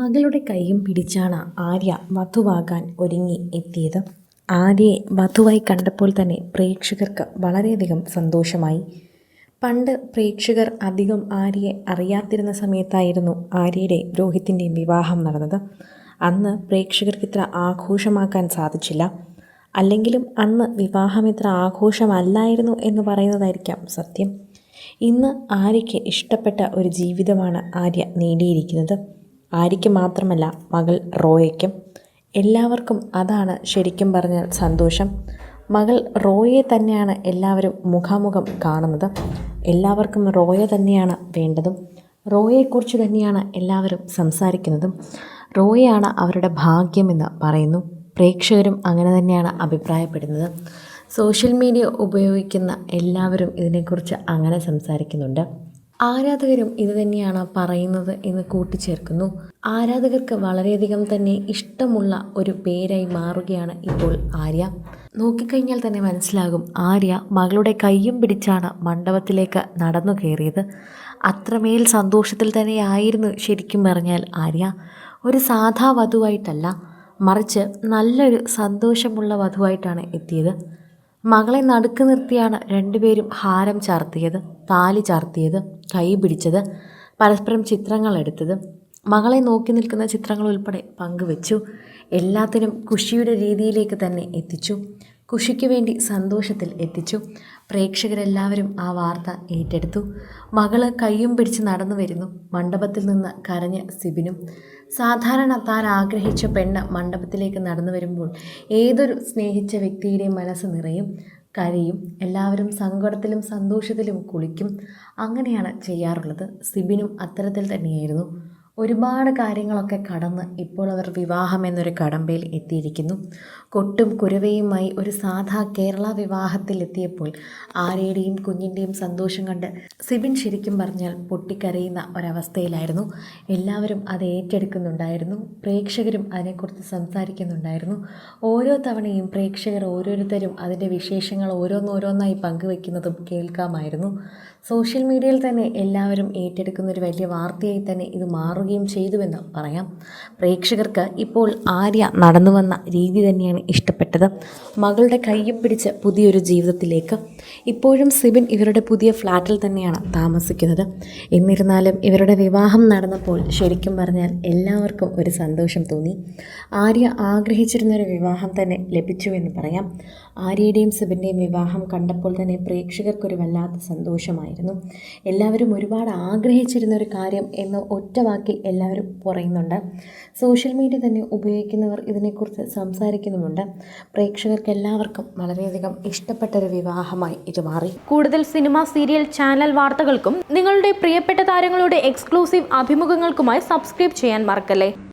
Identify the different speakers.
Speaker 1: മകളുടെ കൈയും പിടിച്ചാണ് ആര്യ വധുവാകാൻ ഒരുങ്ങി എത്തിയത്. ആര്യയെ വധുവായി കണ്ടപ്പോൾ തന്നെ പ്രേക്ഷകർക്ക് വളരെയധികം സന്തോഷമായി. പണ്ട് പ്രേക്ഷകർ അധികം ആര്യയെ അറിയാതിരുന്ന സമയത്തായിരുന്നു ആര്യയുടെ രോഹിത്തിന്റെയും വിവാഹം നടന്നത്. അന്ന് പ്രേക്ഷകർക്ക് ഇത്ര ആഘോഷമാക്കാൻ സാധിച്ചില്ല. അല്ലെങ്കിലും അന്ന് വിവാഹം ഇത്ര ആഘോഷമല്ലായിരുന്നു എന്ന് പറയുന്നതായിരിക്കാം സത്യം. ഇന്ന് ആര്യയ്ക്ക് ഇഷ്ടപ്പെട്ട ഒരു ജീവിതമാണ് ആര്യ നേടിയിരിക്കുന്നത്. ആര്യയ്ക്ക് മാത്രമല്ല മകൾ റോയയ്ക്കും എല്ലാവർക്കും അതാണ് ശരിക്കും പറഞ്ഞാൽ സന്തോഷം. മകൾ റോയെ തന്നെയാണ് എല്ലാവരും മുഖാമുഖം കാണുന്നത്. എല്ലാവർക്കും റോയെ തന്നെയാണ് വേണ്ടതും. റോയെക്കുറിച്ച് തന്നെയാണ് എല്ലാവരും സംസാരിക്കുന്നതും. റോയാണ് അവരുടെ ഭാഗ്യമെന്ന് പറയുന്നു. പ്രേക്ഷകരും അങ്ങനെ തന്നെയാണ് അഭിപ്രായപ്പെടുന്നത്. സോഷ്യൽ മീഡിയ ഉപയോഗിക്കുന്ന എല്ലാവരും ഇതിനെക്കുറിച്ച് അങ്ങനെ സംസാരിക്കുന്നുണ്ട്. ആരാധകരും ഇത് തന്നെയാണ് പറയുന്നത് എന്ന് കൂട്ടിച്ചേർക്കുന്നു. ആരാധകർക്ക് വളരെയധികം തന്നെ ഇഷ്ടമുള്ള ഒരു പേരായി മാറുകയാണ് ഇപ്പോൾ ആര്യ. നോക്കിക്കഴിഞ്ഞാൽ തന്നെ മനസ്സിലാകും ആര്യ മകളുടെ കയ്യും പിടിച്ചാണ് മണ്ഡപത്തിലേക്ക് നടന്നു കയറിയത്. അത്രമേൽ സന്തോഷത്തിൽ തന്നെയായിരുന്നു ശരിക്കും പറഞ്ഞാൽ ആര്യ. ഒരു സാധാ വധുവായിട്ടല്ല മറിച്ച് നല്ലൊരു സന്തോഷമുള്ള വധുവായിട്ടാണ് എത്തിയത്. മകളെ നടുക്ക് നിർത്തിയാണ് രണ്ടുപേരും ഹാരം ചാർത്തിയത് താലി ചാർത്തിയത് കൈ പിടിച്ചത് പരസ്പരം ചിത്രങ്ങൾ എടുത്തത്. മകളെ നോക്കി നിൽക്കുന്ന ചിത്രങ്ങൾ ഉൾപ്പെടെ പങ്കുവച്ചു. എല്ലാത്തിനും കുഷിയുടെ രീതിയിലേക്ക് തന്നെ എത്തിച്ചു. കുഷിക്ക് വേണ്ടി സന്തോഷത്തിൽ എത്തിച്ചു. പ്രേക്ഷകരെല്ലാവരും ആ വാർത്ത ഏറ്റെടുത്തു. മകൾ കയ്യും പിടിച്ച് നടന്നു വരുന്നു. മണ്ഡപത്തിൽ നിന്ന് കരഞ്ഞ സിബിനും. സാധാരണ താൻ ആഗ്രഹിച്ച പെണ്ണ് മണ്ഡപത്തിലേക്ക് നടന്നു വരുമ്പോൾ ഏതൊരു സ്നേഹിച്ച വ്യക്തിയുടെയും മനസ്സ് നിറയും കരയും. എല്ലാവരും സങ്കടത്തിലും സന്തോഷത്തിലും കുളിക്കും. അങ്ങനെയാണ് ചെയ്യാറുള്ളത്. സിബിനും അത്തരത്തിൽ തന്നെയായിരുന്നു. ഒരുപാട് കാര്യങ്ങളൊക്കെ കടന്ന് ഇപ്പോൾ അവർ വിവാഹം എന്നൊരു കടമ്പയിൽ എത്തിയിരിക്കുന്നു. കൊട്ടും കുരവയുമായി ഒരു സാധാ കേരള വിവാഹത്തിൽ എത്തിയപ്പോൾ ആരുടെയും കുഞ്ഞിന്റെയും സന്തോഷം കണ്ട് സിബിൻ ശരിക്കും പറഞ്ഞാൽ പൊട്ടിക്കരയുന്ന ഒരവസ്ഥയിലായിരുന്നു. എല്ലാവരും അത് ഏറ്റെടുക്കുന്നുണ്ടായിരുന്നു. പ്രേക്ഷകരും അതിനെക്കുറിച്ച് സംസാരിക്കുന്നുണ്ടായിരുന്നു. ഓരോ തവണയും പ്രേക്ഷകർ ഓരോരുത്തരും അതിന്റെ വിശേഷങ്ങൾ ഓരോന്നോരോന്നായി പങ്കുവെക്കുന്നതും കേൾക്കാമായിരുന്നു. സോഷ്യൽ മീഡിയയിൽ തന്നെ എല്ലാവരും ഏറ്റെടുക്കുന്ന ഒരു വലിയ വാർത്തയായി തന്നെ ഇത് മാറുകയും ചെയ്തുവെന്ന് പറയാം. പ്രേക്ഷകർക്ക് ഇപ്പോൾ ആര്യ നടന്നു വന്ന രീതി തന്നെയാണ് ഇഷ്ടപ്പെട്ടത്. മകളുടെ കയ്യും പിടിച്ച് പുതിയൊരു ജീവിതത്തിലേക്ക്. ഇപ്പോഴും സിബിൻ ഇവരുടെ പുതിയ ഫ്ലാറ്റിൽ തന്നെയാണ് താമസിക്കുന്നത്. എന്നിരുന്നാലും ഇവരുടെ വിവാഹം നടന്നപ്പോൾ ശരിക്കും പറഞ്ഞാൽ എല്ലാവർക്കും ഒരു സന്തോഷം തോന്നി. ആര്യ ആഗ്രഹിച്ചിരുന്നൊരു വിവാഹം തന്നെ ലഭിച്ചു എന്ന് പറയാം. ആര്യയുടെയും സിബിന്റെയും വിവാഹം കണ്ടപ്പോൾ തന്നെ പ്രേക്ഷകർക്കൊരു വല്ലാത്ത സന്തോഷമായിരുന്നു. എല്ലാവരും ഒരുപാട് ആഗ്രഹിച്ചിരുന്ന ഒരു കാര്യം എന്ന് ഒറ്റ വാക്കിൽ എല്ലാവരും പറയുന്നുണ്ട്. സോഷ്യൽ മീഡിയ തന്നെ ഉപയോഗിക്കുന്നവർ ഇതിനെക്കുറിച്ച് സംസാരിക്കുന്നുമുണ്ട്. പ്രേക്ഷകർക്ക് എല്ലാവർക്കും വളരെയധികം ഇഷ്ടപ്പെട്ട ഒരു വിവാഹമായി ഇത് മാറി.
Speaker 2: കൂടുതൽ സിനിമ സീരിയൽ ചാനൽ വാർത്തകൾക്കും നിങ്ങളുടെ പ്രിയപ്പെട്ട താരങ്ങളുടെ എക്സ്ക്ലൂസീവ് അഭിമുഖങ്ങൾക്കുമായി സബ്സ്ക്രൈബ് ചെയ്യാൻ മറക്കല്ലേ?